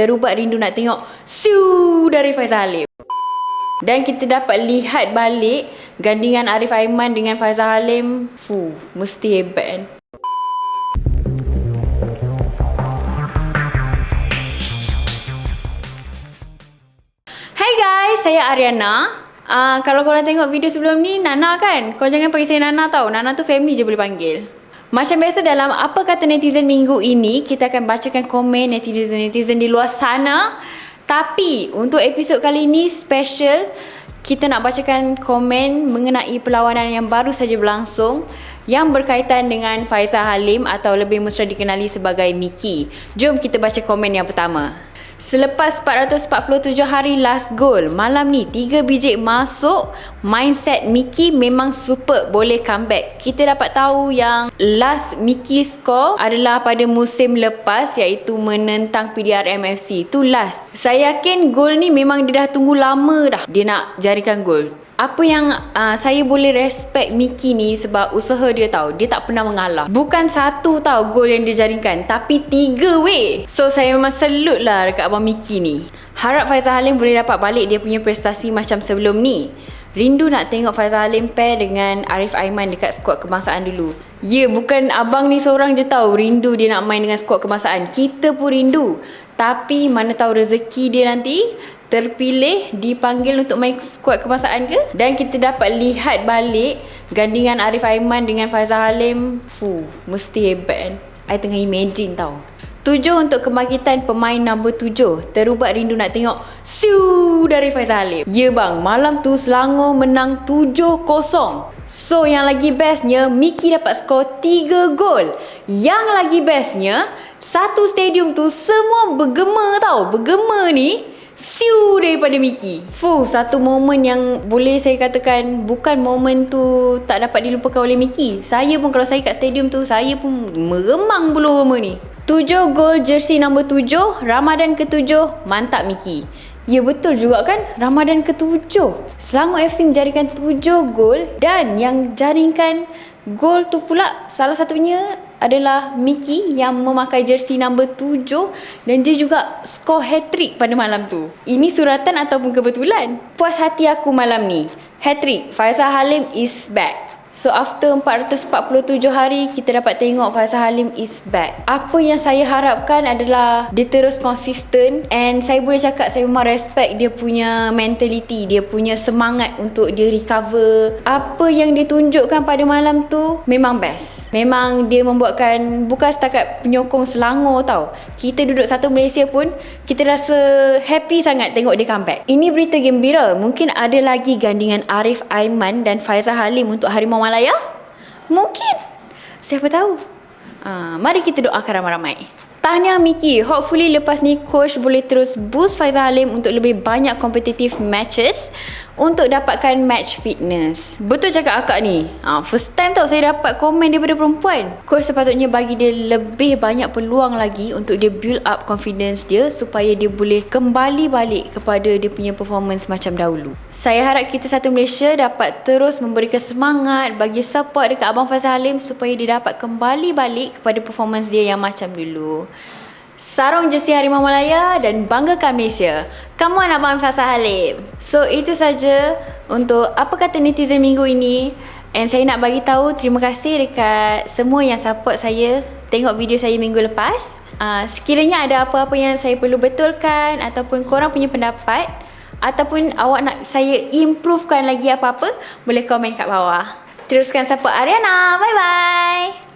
terubat rindu nak tengok Siu dari Faizal Halim. Dan kita dapat lihat balik gandingan Arif Aiman dengan Faizal Halim. Fuh, mesti hebat kan. Hai guys, saya Ariana. Uh, kalau korang tengok video sebelum ni, Nana kan? Kau jangan panggil saya Nana tau. Nana tu family je boleh panggil. Macam biasa dalam apa kata netizen minggu ini, kita akan bacakan komen netizen-netizen di luar sana. Tapi untuk episod kali ini special, kita nak bacakan komen mengenai perlawanan yang baru saja berlangsung yang berkaitan dengan Faizal Halim atau lebih mesra dikenali sebagai Miki. Jom kita baca komen yang pertama. Selepas 447 hari last goal, malam ni 3 biji masuk, mindset Mickey memang super boleh comeback. Kita dapat tahu yang last Mickey score adalah pada musim lepas iaitu menentang PDRM FC. Tu last. Saya yakin gol ni memang dia dah tunggu lama dah dia nak jarikan gol apa yang uh, saya boleh respect Mickey ni sebab usaha dia tahu dia tak pernah mengalah. Bukan satu tahu gol yang dia jaringkan tapi tiga weh. So saya memang salute lah dekat abang Mickey ni. Harap Faizal Halim boleh dapat balik dia punya prestasi macam sebelum ni. Rindu nak tengok Faizal Halim pair dengan Arif Aiman dekat skuad kebangsaan dulu. Ya yeah, bukan abang ni seorang je tahu rindu dia nak main dengan skuad kebangsaan. Kita pun rindu tapi mana tahu rezeki dia nanti terpilih dipanggil untuk main skuad kebangsaan ke dan kita dapat lihat balik gandingan Arif Aiman dengan Faizal Halim fu mesti hebat kan I tengah imagine tau Tujuh untuk kebangkitan pemain nombor tujuh. Terubat rindu nak tengok siu dari Faizal Halim. Ya bang, malam tu Selangor menang tujuh kosong. So yang lagi bestnya, Miki dapat skor tiga gol. Yang lagi bestnya, satu stadium tu semua bergema tau. Bergema ni siu daripada Miki. Fuh, satu momen yang boleh saya katakan bukan momen tu tak dapat dilupakan oleh Miki. Saya pun kalau saya kat stadium tu, saya pun meremang bulu roma ni. Tujuh gol jersey nombor tujuh, Ramadan ketujuh, mantap Miki. Ya betul juga kan Ramadan ketujuh Selangor FC menjaringkan tujuh gol Dan yang jaringkan gol tu pula Salah satunya adalah Mickey yang memakai jersey number 7 dan dia juga skor hat-trick pada malam tu. Ini suratan ataupun kebetulan? Puas hati aku malam ni. Hat-trick, Faisal Halim is back. So after 447 hari kita dapat tengok Faisal Halim is back. Apa yang saya harapkan adalah dia terus konsisten and saya boleh cakap saya memang respect dia punya mentality, dia punya semangat untuk dia recover. Apa yang ditunjukkan pada malam tu memang best. Memang dia membuatkan bukan setakat penyokong Selangor tau. Kita duduk satu Malaysia pun kita rasa happy sangat tengok dia comeback. Ini berita gembira. Mungkin ada lagi gandingan Arif Aiman dan Faizal Halim untuk Harimau Malaya? Mungkin. Siapa tahu? Uh, mari kita doakan ramai-ramai. Tahniah Miki, hopefully lepas ni coach boleh terus boost Faizal Halim untuk lebih banyak competitive matches untuk dapatkan match fitness. Betul cakap akak ni. Ha, first time tau saya dapat komen daripada perempuan. Coach sepatutnya bagi dia lebih banyak peluang lagi untuk dia build up confidence dia supaya dia boleh kembali balik kepada dia punya performance macam dahulu. Saya harap kita satu Malaysia dapat terus memberikan semangat bagi support dekat Abang Faizal Halim supaya dia dapat kembali balik kepada performance dia yang macam dulu. Sarung jersey Harimau Malaya dan banggakan Malaysia. Kamu anak Abang Fasah Halim. So itu saja untuk apa kata netizen minggu ini. And saya nak bagi tahu terima kasih dekat semua yang support saya tengok video saya minggu lepas. Uh, sekiranya ada apa-apa yang saya perlu betulkan ataupun korang punya pendapat ataupun awak nak saya improvekan lagi apa-apa, boleh komen kat bawah. Teruskan support Ariana. Bye bye.